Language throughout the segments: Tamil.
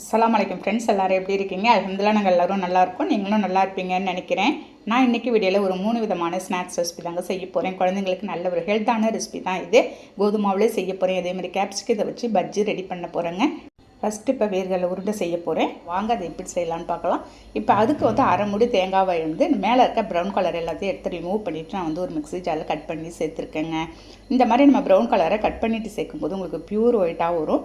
அஸ்லாம் வலைக்கம் ஃப்ரெண்ட்ஸ் எல்லோரும் எப்படி இருக்கீங்க? அதுலாம் நாங்கள் எல்லோரும் நல்லா நீங்களும் நல்லா இருப்பீங்கன்னு நினைக்கிறேன். நான் இன்றைக்கி வீடியோவில் ஒரு மூணு விதமான ஸ்நாக்ஸ் ரெசிபி தாங்க செய்ய போகிறேன் குழந்தைங்களுக்கு நல்ல ஒரு ஹெல்த்தான ரெசிபி தான் இது. கோதுமாவிலே செய்ய போகிறேன் அதேமாதிரி கேப்சிகத்தை வச்சு பஜ்ஜி ரெடி பண்ண போகிறேங்க ஃபஸ்ட்டு இப்போ வேர்களை உருண்டை செய்ய போகிறேன் வாங்க அதை எப்படி செய்யலான்னு பார்க்கலாம். இப்போ அதுக்கு வந்து அரை முடி தேங்காவை வந்து மேலே இருக்க ப்ரௌன் கலர் எல்லாத்தையும் எடுத்து ரிமூவ் பண்ணிவிட்டு நான் வந்து ஒரு மிக்ஸி ஜாரில் கட் பண்ணி சேர்த்துருக்கேங்க. இந்த மாதிரி நம்ம ப்ரௌன் கலரை கட் பண்ணிவிட்டு சேர்க்கும்போது உங்களுக்கு ப்யூர் ஒயிட்டாக வரும்.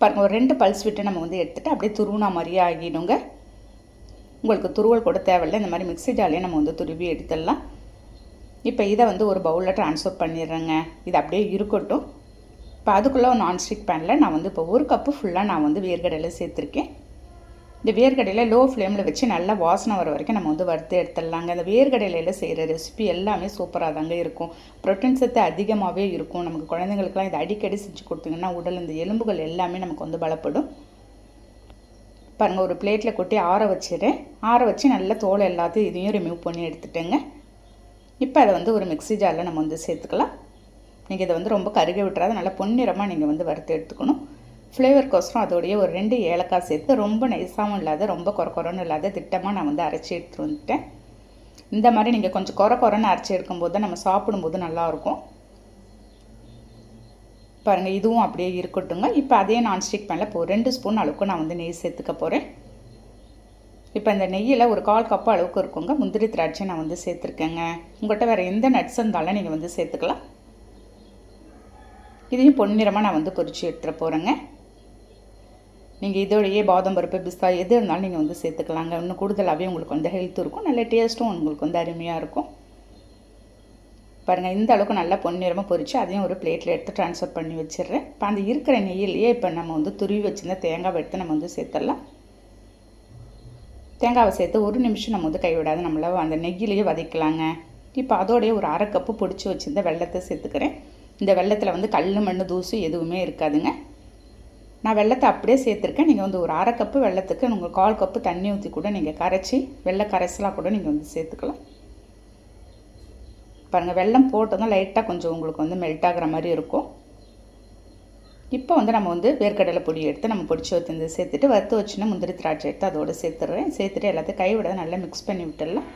பாருங்கள் ஒரு ரெண்டு பல்ஸ் விட்டு நம்ம வந்து எடுத்துகிட்டு அப்படியே துருவினா மாதிரியே ஆகிடுங்க. உங்களுக்கு துருவல் கூட தேவையில்லை. இந்த மாதிரி மிக்சி ஜாலையே நம்ம வந்து துருவி எடுத்துடலாம். இப்போ இதை வந்து ஒரு பவுலில் ட்ரான்ஸ்ஃபர் பண்ணிடுறேங்க. இது அப்படியே இருக்கட்டும். இப்போ அதுக்குள்ளே ஒரு நான்ஸ்டிக் பேனில் நான் வந்து இப்போ ஒரு கப்பு ஃபுல்லாக நான் வந்து வேர்க்கடலை சேர்த்துருக்கேன். இந்த வேர்க்கடையில் லோ ஃப்ளேமில் வச்சு நல்லா வாசனை வர வரைக்கும் நம்ம வந்து வறுத்து எடுத்துடலாங்க. இந்த வேர்க்கடையில செய்கிற ரெசிபி எல்லாமே சூப்பராக தாங்க இருக்கும். ப்ரோட்டீன் சத்து அதிகமாகவே இருக்கும். நமக்கு குழந்தைங்களுக்குலாம் இதை அடிக்கடி செஞ்சு கொடுத்தீங்கன்னா உடல் இந்த எலும்புகள் எல்லாமே நமக்கு வந்து பலப்படும். பாருங்கள் ஒரு பிளேட்டில் கொட்டி ஆற வச்சிடுறேன் ஆற வச்சு நல்லா தோலை எல்லாத்தையும் இதையும் ரிமூவ் பண்ணி எடுத்துட்டேங்க. இப்போ அதை வந்து ஒரு மிக்ஸி ஜாரில் நம்ம வந்து சேர்த்துக்கலாம். நீங்கள் இதை வந்து ரொம்ப கருக விட்டுறாத நல்லா பொன்னிறமாக நீங்கள் வந்து வறுத்து எடுத்துக்கணும். ஃப்ளேவருக்கோசரம் அதோடைய ஒரு ரெண்டு ஏலக்காய் சேர்த்து ரொம்ப நைஸாகவும் இல்லாத ரொம்ப குறை குறைன்னு இல்லாத திட்டமாக நான் வந்து அரைச்சி எடுத்துகிட்டு வந்துட்டேன். இந்த மாதிரி நீங்கள் கொஞ்சம் குறை குறைன்னு அரைச்சி எடுக்கும்போது தான் நம்ம சாப்பிடும்போது நல்லாயிருக்கும். பாருங்கள் இதுவும் அப்படியே இருக்கட்டுங்க இப்போ அதே நான்ஸ்டிக் பேனில் இப்போ ரெண்டு ஸ்பூன் அளவுக்கு நான் வந்து நெய் சேர்த்துக்க போகிறேன் இப்போ இந்த நெய்யில் ஒரு கால் கப்பு அளவுக்கு இருக்குங்க. முந்திரி திராட்சை நான் வந்து சேர்த்துருக்கேங்க. உங்கள்கிட்ட வேறு எந்த நட்ஸ் இருந்தாலும் நீங்கள் வந்து சேர்த்துக்கலாம். இதையும் பொன்னிறமாக நான் வந்து பொரித்து எடுத்துகிட்டு போகிறேங்க நீங்கள் இதோடையே பாதம் பருப்பு பிஸ்தா எது இருந்தாலும் நீங்கள் வந்து சேர்த்துக்கலாங்க. இன்னும் கூடுதலாகவே உங்களுக்கு வந்து ஹெல்த் இருக்கும். நல்ல டேஸ்ட்டும் உங்களுக்கு வந்து அருமையாக இருக்கும். பாருங்கள் இந்த அளவுக்கு நல்லா பொன்னிறமாக பொரித்து அதையும் ஒரு பிளேட்டில் எடுத்து ட்ரான்ஸ்ஃபர் பண்ணி வச்சிடுறேன். இப்போ அந்த இருக்கிற நெய்யிலேயே இப்போ நம்ம வந்து துருவி வச்சுருந்த தேங்காவை எடுத்து நம்ம வந்து சேர்த்துடலாம். தேங்காவை சேர்த்து ஒரு நிமிஷம் நம்ம வந்து கைவிடாது நம்மள அந்த நெய்யிலேயே வதக்கலாங்க. இப்போ அதோடைய ஒரு அரை கப்பு பிடிச்சி வச்சுருந்த வெள்ளத்தை சேர்த்துக்கிறேன். இந்த வெள்ளத்தில் வந்து கல் மண் தூசு எதுவுமே இருக்காதுங்க. நான் வெள்ளத்தை அப்படியே சேர்த்துருக்கேன். நீங்கள் வந்து ஒரு அரை கப்பு வெள்ளத்துக்கு உங்கள் கால் கப்பு தண்ணி ஊற்றி கூட நீங்கள் கரைச்சி வெள்ளை கரைசலாக கூட நீங்கள் வந்து சேர்த்துக்கலாம். பாருங்கள் வெள்ளம் போட்டதும் லைட்டாக கொஞ்சம் உங்களுக்கு வந்து மெல்ட் ஆகிற மாதிரி இருக்கும். இப்போ வந்து நம்ம வந்து வேர்க்கடலை பொடி எடுத்து நம்ம பொடிச்சு வச்சு சேர்த்துட்டு வறுத்து வச்சுன்னா முந்திரி திராட்சை எடுத்து அதோடு சேர்த்துடுறேன். சேர்த்துட்டு எல்லாத்தையும் கைவிட நல்லா மிக்ஸ் பண்ணி விட்டுடலாம்.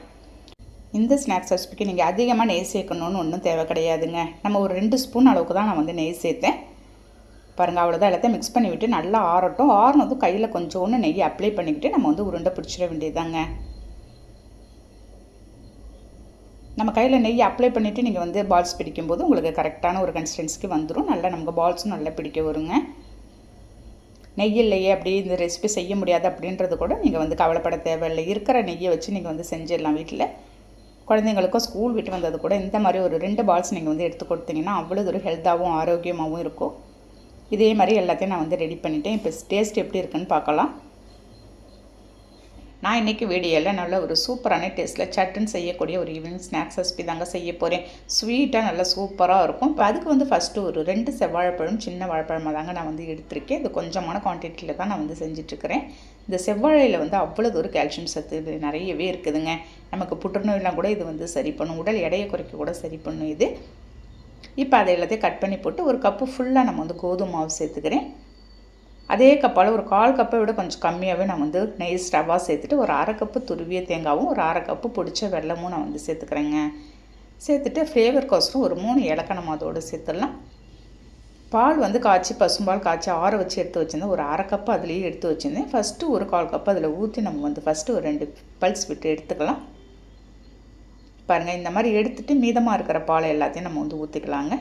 இந்த ஸ்நாக்ஸ் ரெசிபிக்கு நீங்கள் அதிகமாக நெய் சேர்க்கணுன்னு ஒன்றும் தேவை கிடையாதுங்க. நம்ம ஒரு ரெண்டு ஸ்பூன் அளவுக்கு தான் நான் வந்து நெய் சேர்த்தேன். பாருங்கள் அவ்வளோதான் எல்லாத்தையும் மிக்ஸ் பண்ணி விட்டு நல்லா ஆறட்டும். ஆறினதும் கையில் கொஞ்சோண்டு நெய் அப்ளை பண்ணிக்கிட்டு நம்ம வந்து உருண்டை பிடிச்சிட வேண்டியதாங்க நம்ம கையில் நெய் அப்ளை பண்ணிவிட்டு நீங்கள் வந்து பால்ஸ் பிடிக்கும்போது உங்களுக்கு கரெக்டான ஒரு கன்சிஸ்டன்சிக்கு வந்துடும் நல்லா நமக்கு பால்ஸும் நல்லா பிடிக்க வருங்க. நெய் இல்லையே அப்படி இந்த ரெசிபி செய்ய முடியாது அப்படின்றது கூட நீங்கள் வந்து கவலைப்பட தேவையில்லை. இருக்கிற நெய்யை வச்சு நீங்கள் வந்து செஞ்சிடலாம் வீட்டில் குழந்தைங்களுக்கும் ஸ்கூல் விட்டு வந்தது கூட இந்த மாதிரி ஒரு ரெண்டு பால்ஸ் நீங்கள் வந்து எடுத்து கொடுத்தீங்கன்னா அவ்வளோ ஒரு ஹெல்த்தாகவும் ஆரோக்கியமாகவும் இருக்கும். இதே மாதிரி எல்லாத்தையும் நான் வந்து ரெடி பண்ணிட்டேன். இப்போ டேஸ்ட் எப்படி இருக்குன்னு பார்க்கலாம். நான் இன்றைக்கி வீடியோவில் நல்ல ஒரு சூப்பரான டேஸ்ட்டில் சட்டுன்னு செய்யக்கூடிய ஒரு ஈவினிங் ஸ்நாக்ஸ் ரெசிபி தாங்க செய்ய போகிறேன் ஸ்வீட்டாக நல்லா சூப்பராக இருக்கும். இப்போ அதுக்கு வந்து ஃபஸ்ட்டு ஒரு ரெண்டு செவ்வாழைப்பழம் சின்ன வாழைப்பழமாக தாங்க நான் வந்து எடுத்திருக்கேன். இது கொஞ்சமான குவான்டிட்டியில் தான் நான் வந்து செஞ்சிட்ருக்கிறேன். இந்த செவ்வாழையில் வந்து அவ்வளோ ஒரு கால்சியம் சத்து நிறையவே இருக்குதுங்க. நமக்கு புற்றுநோயெலாம் கூட இது வந்து சரி பண்ணும். உடல் எடையை குறைக்க கூட சரி பண்ணும் இது. இப்போ அதை எல்லாத்தையும் கட் பண்ணி போட்டு ஒரு கப்பு ஃபுல்லாக நம்ம வந்து கோதுமை மாவு சேர்த்துக்கிறேன். அதே கப்பால் ஒரு கால் கப்பை விட கொஞ்சம் கம்மியாகவே நான் வந்து நெய் ஸ்டவ்வாக சேர்த்துட்டு ஒரு அரை கப்பு துருவிய தேங்காவும் ஒரு அரை கப்பு பிடிச்ச வெள்ளமும் நான் வந்து சேர்த்துக்கிறேங்க. சேர்த்துட்டு ஃப்ளேவர்க்கோசரம் ஒரு மூணு இலக்கணம் அதோடு சேர்த்துடலாம். பால் வந்து காய்ச்சி பசும்பால் காய்ச்சி ஆற வச்சு எடுத்து வச்சுருந்தேன். ஒரு அரை கப்பு அதுலேயே எடுத்து வச்சுருந்தேன். ஃபஸ்ட்டு ஒரு கால் கப்பு அதில் ஊற்றி நம்ம வந்து ஃபஸ்ட்டு ஒரு ரெண்டு பல்ஸ் விட்டு எடுத்துக்கலாம். பாருங்கள் இந்த மாதிரி எடுத்துகிட்டு மீதமாக இருக்கிற பாலை எல்லாத்தையும் நம்ம வந்து ஊற்றிக்கலாங்க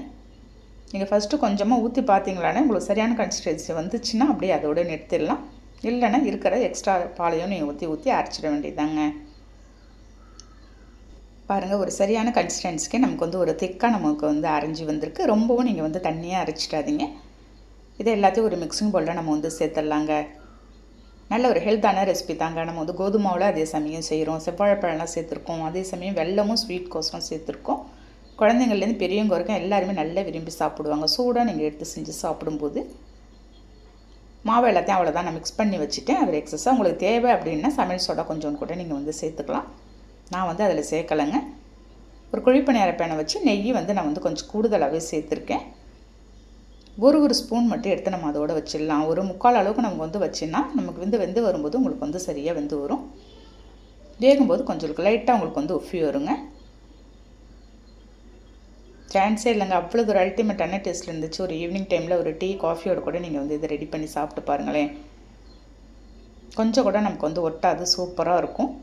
நீங்கள் ஃபஸ்ட்டு கொஞ்சமாக ஊற்றி பார்த்தீங்களானே உங்களுக்கு சரியான கன்சிஸ்டன்சி வந்துச்சுன்னா அப்படியே அதோடு நிறுத்திடலாம். இல்லைன்னா இருக்கிற எக்ஸ்ட்ரா பாலையும் நீங்கள் ஊற்றி ஊற்றி அரைச்சிட வேண்டியதாங்க பாருங்கள் ஒரு சரியான கன்சிஸ்டன்சிக்கே நமக்கு வந்து ஒரு திக்காக நமக்கு வந்து அரைஞ்சி வந்திருக்கு. ரொம்பவும் நீங்கள் வந்து தண்ணியாக அரைச்சிடாதீங்க. இதை எல்லாத்தையும் ஒரு மிக்சிங் பவுலில் நம்ம வந்து சேர்த்துடலாங்க. நல்ல ஒரு ஹெல்த்தான ரெசிபி தாங்க. நம்ம வந்து கோதுமாவில் அதே சமயம் செய்கிறோம் செவ்வாழைப்பழம்லாம் சேர்த்துருக்கோம். அதே சமயம் வெள்ளமும் ஸ்வீட் கோசரம் சேர்த்துருக்கோம். குழந்தைங்கள்லேருந்து பெரியவங்க வரைக்கும் எல்லாருமே நல்லா விரும்பி சாப்பிடுவாங்க. சூடாக நீங்கள் எடுத்து செஞ்சு சாப்பிடும்போது மாவு எல்லாத்தையும் அவ்வளோதான் நான் மிக்ஸ் பண்ணி வச்சுட்டேன். அதில் எக்ஸஸாக உங்களுக்கு தேவை அப்படின்னா சமையல் சோடா கொஞ்சம் கூட நீங்கள் வந்து சேர்த்துக்கலாம். நான் வந்து அதில் சேர்க்கலைங்க. ஒரு குழிப்பணியார பேனை வச்சு நெய் வந்து நான் வந்து கொஞ்சம் கூடுதலாகவே சேர்த்துருக்கேன். ஒரு ஒரு ஸ்பூன் மட்டும் எடுத்து நம்ம அதோட வச்சிடலாம். ஒரு முக்கால் அளவுக்கு நமக்கு வந்து வச்சுன்னா நமக்கு வந்து வெந்து வரும்போது உங்களுக்கு வந்து சரியாக வெந்து வரும். வேகும்போது கொஞ்சம் லைட்டாக உங்களுக்கு வந்து உஃபி வருங்க. சான்ஸே இல்லைங்க. அவ்வளோ ஒரு அல்டிமேட்டான டேஸ்ட் இருந்துச்சு. ஒரு ஈவினிங் டைமில் ஒரு டீ காஃபியோட கூட நீங்கள் வந்து இதை ரெடி பண்ணி சாப்பிட்டு பாருங்களேன். கொஞ்சம் கூட நமக்கு வந்து ஒட்டாது. சூப்பராக இருக்கும்.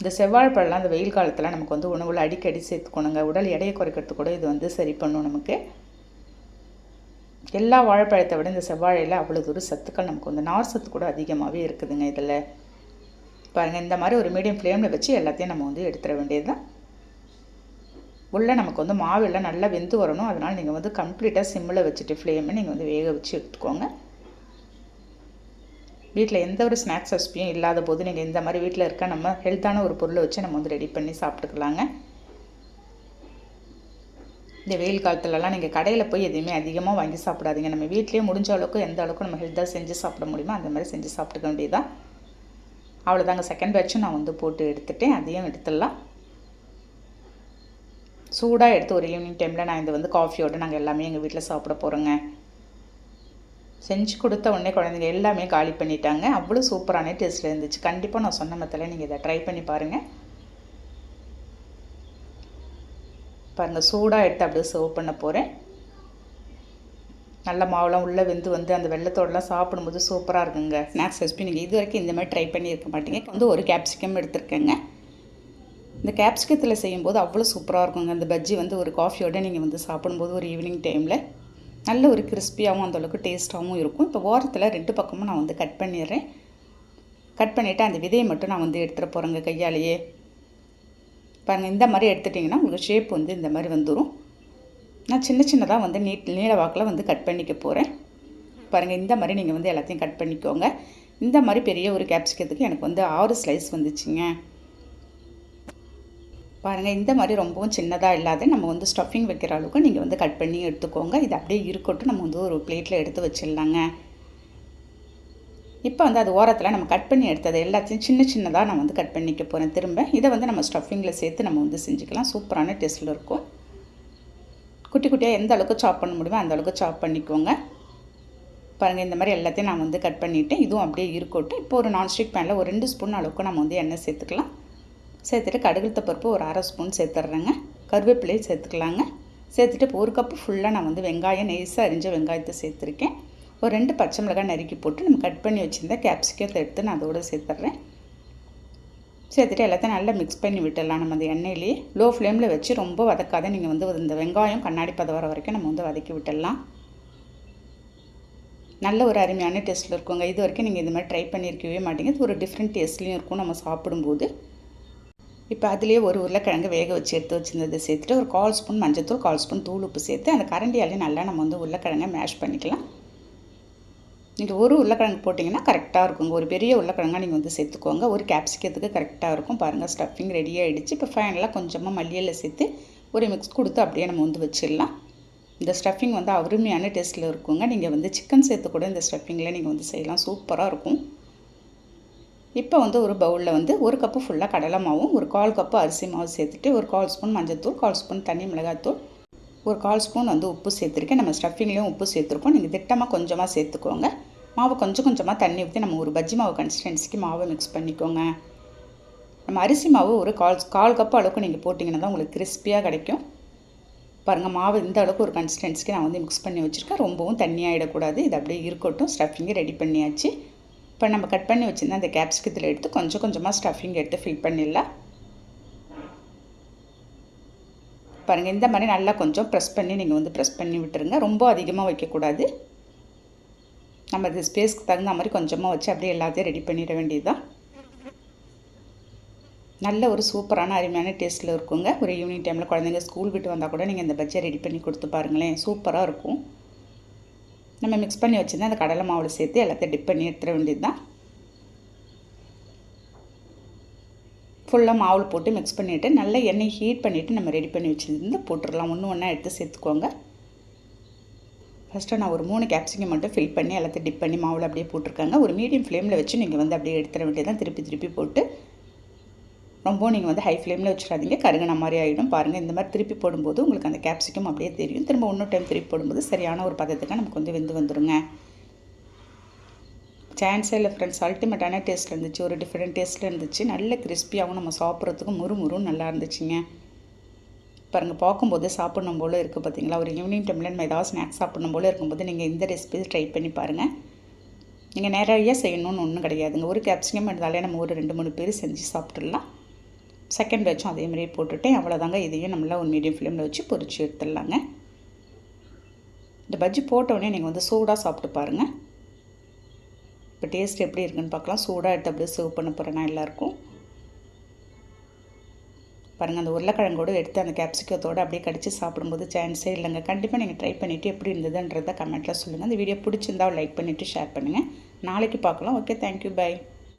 இந்த செவ்வாழைப்பழம்லாம் அந்த வெயில் காலத்தில் நமக்கு வந்து உணவில் அடிக்கடி சேர்த்துக்கணுங்க. உடல் எடையை குறைக்கிறதுக்கு கூட இது வந்து சரி பண்ணும் நமக்கு. எல்லா வாழைப்பழத்தை விட இந்த செவ்வாழையில் அவ்வளோ தூரம் சத்துக்கள் நமக்கு வந்து நார் சத்து கூட அதிகமாகவே இருக்குதுங்க இதில். பாருங்கள் இந்த மாதிரி ஒரு மீடியம் ஃப்ளேமில் வச்சு எல்லாத்தையும் நம்ம வந்து எடுத்துட வேண்டியது தான் உள்ளே நமக்கு வந்து மாவெல்லாம் நல்லா வெந்து வரணும். அதனால் நீங்கள் வந்து கம்ப்ளீட்டாக சிம்மில் வச்சுட்டு ஃப்ளேமை நீங்கள் வந்து வேக வச்சு எடுத்துக்கோங்க. வீட்டில் எந்த ஒரு ஸ்நாக்ஸ் ரெசிபியும் இல்லாத போது நீங்கள் இந்த மாதிரி வீட்டில் இருக்க நம்ம ஹெல்த்தான ஒரு பொருளை வச்சு நம்ம வந்து ரெடி பண்ணி சாப்பிட்டுக்கலாங்க. இந்த வெயில் காலத்துலலாம் நீங்கள் கடையில் போய் எதுவுமே அதிகமாக வாங்கி சாப்பிடாதீங்க. நம்ம வீட்லேயே முடிஞ்ச அளவுக்கு எந்த அளவுக்கு நம்ம ஹெல்த்தாக செஞ்சு சாப்பிட முடியுமோ அந்த மாதிரி செஞ்சு சாப்பிட்டுக்க வேண்டியதான் அவ்வளோதாங்க செகண்ட் பேட்சும் நான் வந்து போட்டு எடுத்துட்டேன். அதையும் எடுத்துடலாம். சூடாக எடுத்து ஒரு ஈவினிங் டைமில் நான் இந்த வந்து காஃபியோடு நாங்கள் எல்லாமே எங்கள் வீட்டில் சாப்பிட போகிறோங்க செஞ்சு கொடுத்த உடனே குழந்தைங்க எல்லாமே காலி பண்ணிட்டாங்க. அவ்வளோ சூப்பரான டேஸ்ட்டில் இருந்துச்சு. கண்டிப்பாக நான் சொன்ன மத்தில் நீங்கள் இதை ட்ரை பண்ணி பாருங்கள் பாருங்கள் சூடாக எடுத்து அப்படியே சர்வ் பண்ண போகிறேன் நல்ல மாவுலாம் உள்ளே வெந்து வந்து அந்த வெள்ளத்தோடலாம் சாப்பிடும்போது சூப்பராக இருக்குங்க. ஸ்நாக்ஸ் ரெசிபி நீங்கள் இது வரைக்கும் இந்த மாதிரி ட்ரை பண்ணியிருக்க மாட்டீங்க. வந்து ஒரு கேப்சிகம் எடுத்துருக்கேங்க. இந்த கேப்சிகத்தில் செய்யும்போது அவ்வளோ சூப்பராக இருக்குங்க. அந்த பஜ்ஜி வந்து ஒரு காஃபியோடு நீங்கள் வந்து சாப்பிடும்போது ஒரு ஈவினிங் டைமில் நல்ல ஒரு கிறிஸ்பியாகவும் அந்தளவுக்கு டேஸ்ட்டாகவும் இருக்கும். இப்போ ஓரத்தில் ரெண்டு பக்கமும் நான் வந்து கட் பண்ணிடுறேன். கட் பண்ணிவிட்டு அந்த விதையை மட்டும் நான் வந்து எடுத்துகிட்டு போகிறேங்க கையாலேயே. பாருங்கள் இந்த மாதிரி எடுத்துட்டிங்கன்னா உங்களுக்கு ஷேப் வந்து இந்த மாதிரி வந்துடும் நான் சின்ன சின்னதாக வந்து நீட் நீள வாக்கில் வந்து கட் பண்ணிக்க போகிறேன் பாருங்கள் இந்த மாதிரி நீங்கள் வந்து எல்லாத்தையும் கட் பண்ணிக்கோங்க. இந்த மாதிரி பெரிய ஒரு கேப்சிக்கத்துக்கு எனக்கு வந்து ஆறு ஸ்லைஸ் வந்துச்சுங்க. பாருங்கள் இந்த மாதிரி ரொம்பவும் சின்னதாக இல்லாத நம்ம வந்து ஸ்டஃபிங் வைக்கிற அளவுக்கு நீங்கள் வந்து கட் பண்ணி எடுத்துக்கோங்க. இது அப்படியே இருக்கட்டும். நம்ம வந்து ஒரு பிளேட்டில் எடுத்து வச்சிடலாங்க. இப்போ வந்து அது ஓரத்தில் நம்ம கட் பண்ணி எடுத்தது எல்லாத்தையும் சின்ன சின்னதாக நான் வந்து கட் பண்ணிக்க போகிறேன் திரும்ப இதை வந்து நம்ம ஸ்டஃபிங்கில் சேர்த்து நம்ம வந்து செஞ்சுக்கலாம். சூப்பரான டேஸ்ட்டில் இருக்கும். குட்டி குட்டியாக எந்த அளவுக்கு சாப் பண்ண முடியுமோ அந்த அளவுக்கு சாப் பண்ணிக்கோங்க. பாருங்கள் இந்த மாதிரி எல்லாத்தையும் நான் வந்து கட் பண்ணிவிட்டேன் இதுவும் அப்படியே இருக்கட்டும். இப்போ ஒரு நான்ஸ்டிக் பேனில் ஒரு ரெண்டு ஸ்பூன் அளவுக்கு நம்ம வந்து எண்ணெய் சேர்த்துக்கலாம். சேர்த்துட்டு கடுகுத்த பருப்பு ஒரு அரை ஸ்பூன் சேர்த்துட்றேங்க. கருவேப்பிலையும் சேர்த்துக்கலாங்க. சேர்த்துட்டு இப்போ ஒரு கப்பு ஃபுல்லாக நான் வந்து வெங்காயம் நெய்ஸாக அரிஞ்ச வெங்காயத்தை சேர்த்துருக்கேன். ஒரு ரெண்டு பச்சை மிளகாய் நறுக்கி போட்டு நம்ம கட் பண்ணி வச்சுருந்தா கேப்சிகத்தை எடுத்து நான் அதோடு சேர்த்துட்றேன். சேர்த்துட்டு எல்லாத்தையும் நல்லா மிக்ஸ் பண்ணி விட்டுடலாம் நம்ம அந்த எண்ணெயிலேயே. லோ ஃப்ளேமில் வச்சு ரொம்ப வதக்காத நீங்கள் வந்து இந்த வெங்காயம் கண்ணாடி பதம் வர வரைக்கும் நம்ம வந்து வதக்கி விட்டுடலாம். நல்ல ஒரு அருமையான டேஸ்ட்டில் இருக்குங்க. இது வரைக்கும் நீங்கள் இந்த மாதிரி ட்ரை பண்ணியிருக்கவே மாட்டீங்க. இது ஒரு டிஃப்ரெண்ட் டேஸ்ட்லேயும் இருக்கும். நம்ம சாப்பிடும்போது. இப்போ அதிலே ஒரு உருளைக்கிழங்கு வேக வச்சு எடுத்து வச்சுருந்ததை சேர்த்துட்டு ஒரு கால் ஸ்பூன் மஞ்சத்தூள் கால் ஸ்பூன் தூள் உப்பு சேர்த்து அந்த கரண்டியாலே நல்லா நம்ம வந்து உருளைக்கிழங்கை மேஷ் பண்ணிக்கலாம். நீங்கள் ஒரு உருளைக்கிழங்கு போட்டிங்கன்னா கரெக்டாக இருக்குங்க. ஒரு பெரிய உருளைக்கிழங்காக நீங்கள் வந்து சேர்த்துக்கோங்க. ஒரு கேப்சிக்கத்துக்கு கரெக்டாக இருக்கும். பாருங்கள் ஸ்டஃபிங் ரெடி ஆகிடுச்சு இப்போ ஃபைனலாக கொஞ்சமாக மல்லியில் சேர்த்து ஒரு மிக்ஸ் கொடுத்து அப்படியே நம்ம வந்து வச்சிடலாம். இந்த ஸ்டஃபிங் வந்து அருமையான டேஸ்ட்டில் இருக்குங்க. நீங்கள் வந்து சிக்கன் சேர்த்து கூட இந்த ஸ்டஃபிங்கில் நீங்கள் வந்து செய்யலாம். சூப்பராக இருக்கும். இப்போ வந்து ஒரு பவுலில் வந்து ஒரு கப்பு ஃபுல்லாக கடலை மாவும் ஒரு கால் கப்பு அரிசி மாவு சேர்த்துட்டு ஒரு கால் ஸ்பூன் மஞ்சத்தூள் கால் ஸ்பூன் தண்ணி மிளகாத்தூள் ஒரு கால் ஸ்பூன் வந்து உப்பு சேர்த்துருக்கேன். நம்ம ஸ்டஃபிங்லேயும் உப்பு சேர்த்துருக்கோம். நீங்கள் திட்டமாக கொஞ்சமாக சேர்த்துக்கோங்க. மாவு கொஞ்சம் கொஞ்சமாக தண்ணி ஊற்றி நம்ம ஒரு பஜ்ஜி மாவு கன்சிஸ்டன்சிக்கு மாவை மிக்ஸ் பண்ணிக்கோங்க. நம்ம அரிசி மாவு ஒரு கால் கால் கப்பு அளவுக்கு நீங்கள் போட்டிங்கன்னா தான் உங்களுக்கு கிறிஸ்பியாக கிடைக்கும். பாருங்கள் மாவு இந்த அளவுக்கு ஒரு கன்சிஸ்டன்சிக்கு நான் வந்து மிக்ஸ் பண்ணி வச்சுருக்கேன். ரொம்பவும் தண்ணியாகிடக்கூடாது இது அப்படியே இருக்கட்டும். ஸ்டஃபிங்கு ரெடி பண்ணியாச்சு. இப்போ நம்ம கட் பண்ணி வச்சுருந்தா அந்த கேப்சிகத்தில் எடுத்து கொஞ்சம் கொஞ்சமாக ஸ்டஃபிங் எடுத்து ஃபில் பண்ணிடலாம். பாருங்கள் இந்த மாதிரி நல்லா கொஞ்சம் ப்ரெஸ் பண்ணி நீங்கள் வந்து ப்ரெஸ் பண்ணி விட்டுருங்க. ரொம்ப அதிகமாக வைக்கக்கூடாது. நம்ம இது ஸ்பேஸ்க்கு தகுந்த மாதிரி கொஞ்சமாக வச்சு அப்படியே எல்லாத்தையும் ரெடி பண்ணிட வேண்டியதுதான். நல்ல ஒரு சூப்பரான அருமையான டேஸ்ட்டில் இருக்குங்க. ஒரு ஈவினிங் டைமில் குழந்தைங்க ஸ்கூல் விட்டு வந்தால் கூட நீங்கள் இந்த பஜ்ஜை ரெடி பண்ணி கொடுத்து பாருங்களேன். சூப்பராக இருக்கும். நம்ம மிக்ஸ் பண்ணி வச்சுருந்தா அந்த கடலை மாவில் சேர்த்து எல்லாத்தையும் டிப் பண்ணி எடுத்துட வேண்டியது தான் ஃபுல்லாக மாவில் போட்டு மிக்ஸ் பண்ணிவிட்டு நல்லா எண்ணெய் ஹீட் பண்ணிவிட்டு நம்ம ரெடி பண்ணி வச்சுருந்து போட்டுடலாம். ஒன்று ஒன்றா எடுத்து சேர்த்துக்கோங்க. ஃபஸ்ட்டு நான் ஒரு மூணு கேப்சிகம் மட்டும் ஃபில் பண்ணி எல்லாத்தையும் டிப் பண்ணி மாவில் அப்படியே போட்டிருக்காங்க. ஒரு மீடியம் ஃப்ளேமில் வச்சு நீங்கள் வந்து அப்படியே எடுத்துட வேண்டியது தான் திருப்பி திருப்பி போட்டு ரொம்ப நீங்கள் வந்து ஹை ஃப்ளேமில் வச்சிடாதீங்க. கருகின மாதிரி ஆகிடும் பாருங்கள் இந்த மாதிரி திருப்பி போடும்போது உங்களுக்கு அந்த கேப்சிகம் அப்படியே தெரியும். திரும்ப இன்னொரு டைம் திருப்பி போடும்போது சரியான ஒரு பதத்துக்கு நமக்கு வந்து வெந்து வந்துடுங்க சான்ஸே இல்லை ஃப்ரெண்ட்ஸ் அல்டிமேட்டான டேஸ்ட்டில் இருந்துச்சு. ஒரு டிஃப்ரெண்ட் டேஸ்ட்டில் இருந்துச்சு. நல்ல கிறிஸ்பியாகவும் நம்ம சாப்பிட்றதுக்கும் முறுமுறும் நல்லா இருந்துச்சுங்க. பாருங்கள் பார்க்கும்போது சாப்பிடணும் போல் இருக்குது பார்த்தீங்களா ஒரு ஈவினிங் டைமில் நம்ம ஏதாவது ஸ்நாக்ஸ் சாப்பிடணும் போல் இருக்கும்போது நீங்கள் இந்த ரெசிபி ட்ரை பண்ணி பாருங்கள் நீங்கள் நிறைய செய்யணும்னு ஒன்றும் கிடையாதுங்க. ஒரு கேப்சிகம் இருந்தாலே நம்ம ஒரு ரெண்டு மூணு பேர் செஞ்சு சாப்பிட்றலாம் செகண்ட் பேட்சும் அதே மாதிரியே போட்டுட்டேன் அவ்வளோதாங்க இதையும் நம்மளால் ஒரு மீடியம் ஃப்ளேமில் வச்சு பொறிச்சு எடுத்துடலாங்க. இந்த பஜ்ஜி போட்டவுடனே நீங்கள் வந்து சூடாக சாப்பிட்டு பாருங்கள் இப்போ டேஸ்ட் எப்படி இருக்குன்னு பார்க்கலாம். சூடாக எடுத்து அப்படியே சர்வ் பண்ண போகிறேன் எல்லாருக்கும். பாருங்கள் அந்த உருளைக்கிழங்கோடு எடுத்து அந்த கேப்சிகத்தோடு அப்படியே கடித்து சாப்பிடும்போது சான்ஸே இல்லைங்க. கண்டிப்பாக நீங்கள் ட்ரை பண்ணிவிட்டு எப்படி இருந்ததுன்றதை கமெண்ட்டில் சொல்லுங்கள் அந்த வீடியோ பிடிச்சிருந்தா லைக் பண்ணிவிட்டு ஷேர் பண்ணுங்கள் நாளைக்கு பார்க்கலாம். Okay thank you bye